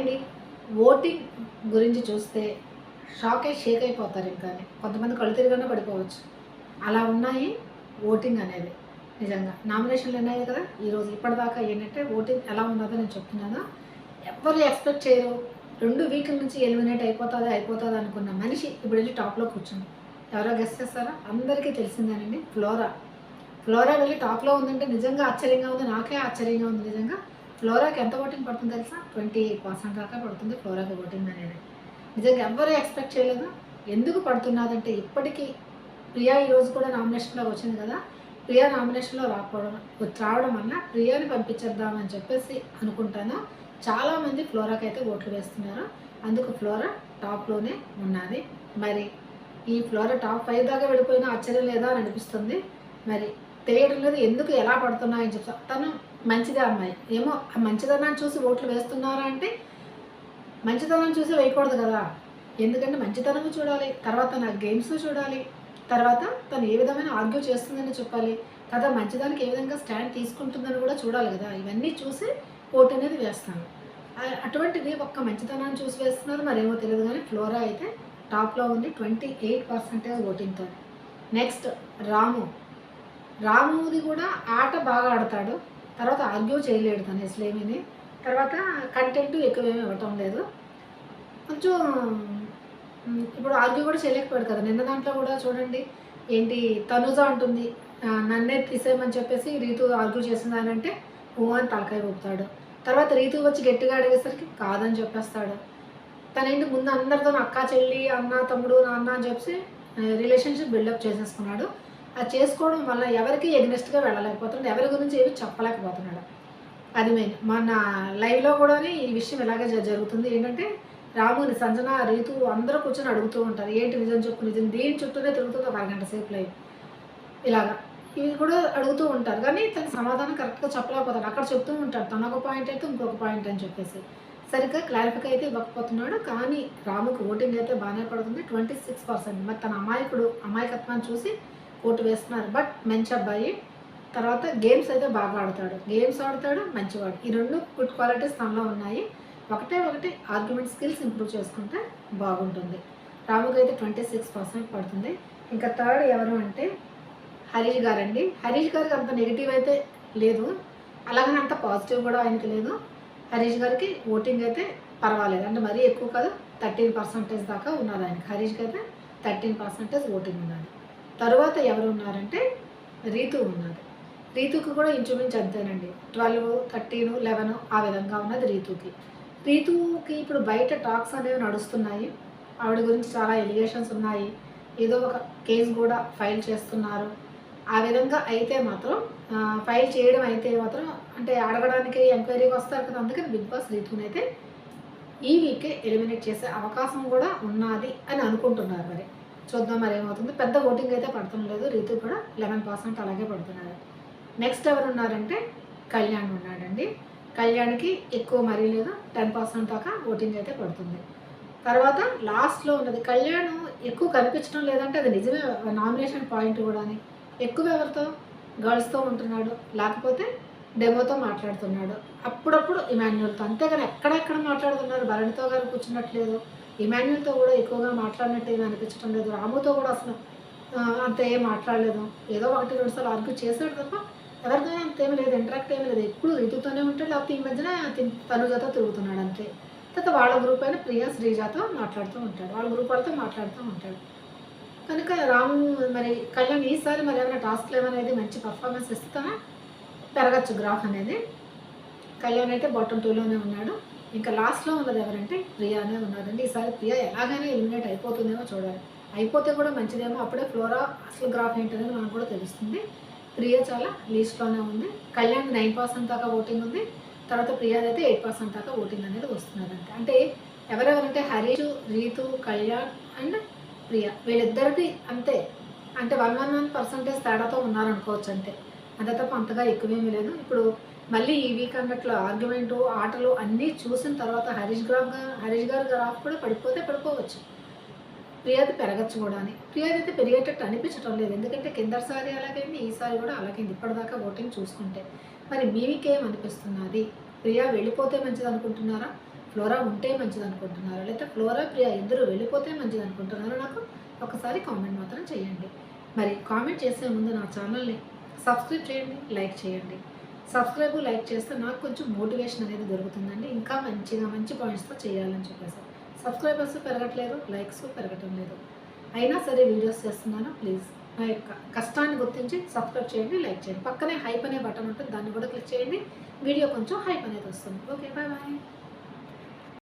అండి ఓటింగ్ గురించి చూస్తే షాక్ షేక్ అయిపోతారు ఇంకా. కొంతమంది కళ్ళు తిరిగినా పడిపోవచ్చు. అలా ఉన్నాయి ఓటింగ్ అనేది. నిజంగా నామినేషన్లు ఉన్నాయి కదా ఈరోజు ఇప్పటిదాకా ఏంటంటే ఓటింగ్ ఎలా ఉన్నదో నేను చెప్తున్నాను. ఎవరు ఎక్స్పెక్ట్ చేయరు. రెండు వీక్ల నుంచి ఎలిమినేట్ అయిపోతుంది అయిపోతుంది అనుకున్న మనిషి ఇప్పుడు వెళ్ళి టాప్లో కూర్చుంది. ఎవరో గెస్ట్ చేస్తారా? అందరికీ తెలిసిందేనండి ఫ్లోరా. ఫ్లోరా వెళ్ళి టాప్లో ఉందంటే నిజంగా ఆశ్చర్యంగా ఉంది నాకే ఆశ్చర్యంగా ఉంది నిజంగా. ఫ్లోరాకి ఎంత ఓటింగ్ పడుతుంది తెలుసా? ట్వంటీ పర్సెంట్ దాకా పడుతుంది ఫ్లోరాకి ఓటింగ్ అనేది. నిజంగా ఎవ్వరూ ఎక్స్పెక్ట్ చేయలేదు. ఎందుకు పడుతున్నదంటే ఇప్పటికీ ప్రియా ఈరోజు కూడా నామినేషన్లో వచ్చింది కదా? ప్రియా నామినేషన్లో రాకపోవడం రావడం వల్ల ప్రియాని పంపించేద్దామని చెప్పేసి అనుకుంటాను. చాలామంది ఫ్లోరాకి అయితే ఓట్లు వేస్తున్నారు. అందుకు ఫ్లోరా టాప్లోనే ఉన్నది. మరి ఈ ఫ్లోరా టాప్ ఫైవ్ దాకా వెళ్ళిపోయినా ఆశ్చర్యం లేదా అని అనిపిస్తుంది. మరి తెలియడం లేదు ఎందుకు ఎలా పడుతున్నాయని చెప్తా. తను మంచిదే అమ్మాయి. ఏమో ఆ మంచిదనాన్ని చూసి ఓట్లు వేస్తున్నారా అంటే మంచితనం చూసి వేయకూడదు కదా. ఎందుకంటే మంచితనం చూడాలి తర్వాత నా గేమ్స్ చూడాలి తర్వాత తను ఏ విధమైన ఆర్గ్యూ చేస్తుందని చెప్పాలి. కదా మంచిదానికి ఏ విధంగా స్టాండ్ తీసుకుంటుందని కూడా చూడాలి కదా. ఇవన్నీ చూసి ఓటు అనేది వేస్తాను. అటువంటిది ఒక్క మంచితనాన్ని చూసి వేస్తున్నారు మరేమో తెలియదు కానీ ఫ్లోరా అయితే టాప్లో ఉంది ట్వంటీ ఎయిట్ పర్సెంటేజ్ ఓటింగ్తో నెక్స్ట్ రాము. రాముది కూడా ఆట బాగా ఆడతాడు. తర్వాత ఆర్గ్యూ చేయలేడు తను ఇస్లేమిని తర్వాత కంటెంట్ ఎక్కువేమీ ఇవ్వటం లేదు. కొంచెం ఇప్పుడు ఆర్గ్యూ కూడా చేయలేకపోయాడు కదా. నిన్న దాంట్లో కూడా చూడండి ఏంటి తనుజ అంటుంది నన్నే తీసేయమని చెప్పేసి రీతు ఆర్గ్యూ చేసిందానంటే అని అంటే ఓ అని తలకాయ ఊపుతాడు. తర్వాత రీతు వచ్చి గట్టిగా అడిగేసరికి కాదని చెప్పేస్తాడు. తనేంటి ముందు అందరితో అక్క చెల్లి అన్న తమ్ముడు నాన్న అని చెప్పి రిలేషన్షిప్ బిల్డప్ చేసేసుకున్నాడు. అది చేసుకోవడం వల్ల ఎవరికి ఎగ్నెస్ట్గా వెళ్ళలేకపోతున్నాడు ఎవరి గురించి ఏమి చెప్పలేకపోతున్నాడు. అది మెయిన్. మన లైవ్లో కూడా ఈ విషయం ఇలాగే జరుగుతుంది. ఏంటంటే రాముని సంజన రీతు అందరూ కూర్చొని అడుగుతూ ఉంటారు. ఏంటి నిజం చెప్పు నిజం దీని చుట్టూనే తిరుగుతుంది ఒక అరగంట సేపు లైవ్. ఇలాగా. ఇవి కూడా అడుగుతూ ఉంటారు. కానీ తన సమాధానం కరెక్ట్గా చెప్పలేకపోతాడు. అక్కడ చెప్తూ ఉంటాడు. తన ఒక పాయింట్ అయితే ఇంకొక పాయింట్ అని చెప్పేసి. సరిగ్గా క్లారిఫై అయితే ఇవ్వకపోతున్నాడు. కానీ రాముకు ఓటింగ్ అయితే బాగానే పడుతుంది. Twenty six percent. మరి తన అమాయకుడు అమాయకత్వాన్ని చూసి ఓటు వేస్తున్నారు. బట్ మంచి అబ్బాయి. తర్వాత గేమ్స్ అయితే బాగా ఆడతాడు. గేమ్స్ ఆడతాడు మంచివాడు. ఈ రెండు గుడ్ క్వాలిటీస్ తనలో ఉన్నాయి. ఒకటే ఒకటి ఆర్గ్యుమెంట్ స్కిల్స్ ఇంప్రూవ్ చేసుకుంటే బాగుంటుంది. రాముకి అయితే ట్వంటీ సిక్స్ పర్సెంట్ పడుతుంది. ఇంకా థర్డ్ ఎవరు అంటే హరీష్ గారండి. హరీష్ గారికి అంత నెగిటివ్ అయితే లేదు. అలాగని అంత పాజిటివ్ కూడా ఆయనకి లేదు. హరీష్ గారికి ఓటింగ్ అయితే పర్వాలేదు. అంటే మరీ ఎక్కువ కాదు థర్టీన్ పర్సెంటేజ్ దాకా ఉన్నది ఆయనకి. హరీష్కి అయితే థర్టీన్ పర్సెంటేజ్ ఓటింగ్ ఉన్నది. తర్వాత ఎవరు ఉన్నారంటే రీతు ఉన్నది రీతుకు కూడా ఇంచుమించు అంతేనండి. ట్వెల్వ్ థర్టీన్ లెవెన్ ఆ విధంగా ఉన్నది రీతుకి. రీతుకి ఇప్పుడు బయట టాక్స్ అనేవి నడుస్తున్నాయి. ఆవిడ గురించి చాలా ఎలిగేషన్స్ ఉన్నాయి. ఏదో ఒక కేసు కూడా ఫైల్ చేస్తున్నారు. ఆ విధంగా అయితే మాత్రం ఫైల్ చేయడం అయితే మాత్రం అంటే అడగడానికి ఎంక్వైరీకి వస్తారు కదా అందుకని బిగ్ బాస్ రీతుని అయితే ఈ వీకే ఎలిమినేట్ చేసే అవకాశం కూడా ఉన్నది అని అనుకుంటున్నారు మరి. చూద్దాం మరి ఏమవుతుంది. పెద్ద ఓటింగ్ అయితే పడటం లేదు రీతు కూడా లెవెన్ పర్సెంట్ అలాగే పడుతున్నారు నెక్స్ట్ ఎవరు ఉన్నారంటే కళ్యాణ్ ఉన్నాడండి. కళ్యాణ్కి ఎక్కువ మరీ లేదు. టెన్ పర్సెంట్ దాకా ఓటింగ్ అయితే పడుతుంది. తర్వాత లాస్ట్లో ఉన్నది కళ్యాణ్ ఎక్కువ కనిపించడం లేదంటే అది నిజమే. నామినేషన్ పాయింట్ కూడా ఎక్కువ ఎవరితో? గర్ల్స్తో ఉంటున్నాడు. లేకపోతే డెమోతో మాట్లాడుతున్నాడు. అప్పుడప్పుడు ఇమాన్యుల్తో అంతేగాని ఎక్కడెక్కడ మాట్లాడుతున్నారు? భరణితో గారు కూర్చున్నట్లేదు. ఇమాన్యుల్తో కూడా ఎక్కువగా మాట్లాడినట్టు ఏమీ అనిపించడం లేదు. రాముతో కూడా అసలు అంత ఏం మాట్లాడలేదు. ఏదో ఒకటి రెండు సార్లు ఆర్గ్యూ చేశాడు తప్ప ఎవరితో అంతేమీ లేదు. ఇంటరాక్ట్ ఏమీ లేదు. ఎప్పుడు రితుతోనే ఉంటాడు. లేకపోతే ఈ మధ్యన తి- తిరుగుతున్నాడు అంతే. తర్వాత వాళ్ళ గ్రూప్ అయిన ప్రియా శ్రీజాతో మాట్లాడుతూ ఉంటాడు. వాళ్ళ గ్రూప్ వాళ్ళతో మాట్లాడుతూ ఉంటాడు. కనుక రాము మరి కళ్యాణ్ ఈసారి మరి ఏమైనా టాస్క్లు ఏమైనా మంచి పర్ఫార్మెన్స్ ఇస్తానా పెరగచ్చు గ్రాఫ్ అనేది. కళ్యాణ్ అయితే బాటమ్ టూలోనే ఉన్నాడు. ఇంకా లాస్ట్లో ఉన్నది ఎవరంటే ప్రియానే ఉన్నారండి ఈసారి ప్రియా ఎలాగైనా ఎలిమినేట్ అయిపోతుందేమో చూడాలి. అయిపోతే కూడా మంచిదేమో. అప్పుడే ఫ్లోరా అసలు గ్రాఫ్ ఏంటనేది మనకు కూడా తెలుస్తుంది. ప్రియ చాలా లీస్ట్లోనే ఉంది. కళ్యాణ్ నైన్ పర్సెంట్ దాకా ఓటింగ్ ఉంది. తర్వాత ప్రియాది అయితే ఎయిట్ పర్సెంట్ దాకా ఓటింగ్ అనేది వస్తున్నారంట అంటే ఎవరెవరంటే హరీష్ రీతు కళ్యాణ్ అండ్ ప్రియ. వీళ్ళిద్దరిది అంతే. అంటే వన్ వన్ వన్ పర్సెంటేజ్ తేడాతో ఉన్నారనుకోవచ్చు అంతే. అంతే తప్ప అంతగా ఎక్కువేమీ లేదు. ఇప్పుడు మళ్ళీ ఈ వీక్ అన్నట్లు ఆర్గ్యుమెంటు ఆటలు అన్నీ చూసిన తర్వాత హరీష్ గ్రాఫ్ హరీష్ గారు గ్రాఫ్ కూడా పడిపోతే పడిపోవచ్చు. ప్రియాది పెరగచ్చు కూడా అని. ప్రియాది అయితే పెరిగేటట్టు అనిపించడం లేదు. ఎందుకంటే కిందసారి అలాగైంది ఈసారి కూడా అలాగైంది. ఇప్పటిదాకా ఓటింగ్ చూసుకుంటే. మరి మీకేం అనిపిస్తున్నది ప్రియా వెళ్ళిపోతే మంచిది అనుకుంటున్నారా ఫ్లోరా ఉంటే మంచిది అనుకుంటున్నారా లేకపోతే ఫ్లోరా ప్రియా ఇద్దరు వెళ్ళిపోతే మంచిది అనుకుంటున్నారో నాకు ఒకసారి కామెంట్ మాత్రం చేయండి. మరి కామెంట్ చేసే ముందు నా ఛానల్ని సబ్స్క్రైబ్ చేయండి లైక్ చేయండి. సబ్స్క్రైబ్ లైక్ చేస్తే నాకు కొంచెం మోటివేషన్ అనేది దొరుకుతుందండి. ఇంకా మంచిగా మంచి పాయింట్స్తో చేయాలని చెప్పేసి. సబ్స్క్రైబర్స్ పెరగట్లేదు లైక్స్ పెరగటం లేదు. అయినా సరే వీడియోస్ చేస్తున్నాను ప్లీజ్ నా యొక్క కష్టాన్ని గుర్తించి సబ్స్క్రైబ్ చేయండి లైక్ చేయండి. పక్కనే హైప్ అనే బటన్ ఉంటుంది దాన్ని కూడా క్లిక్ చేయండి. వీడియో కొంచెం హైప్ అనేది వస్తుంది. Okay bye bye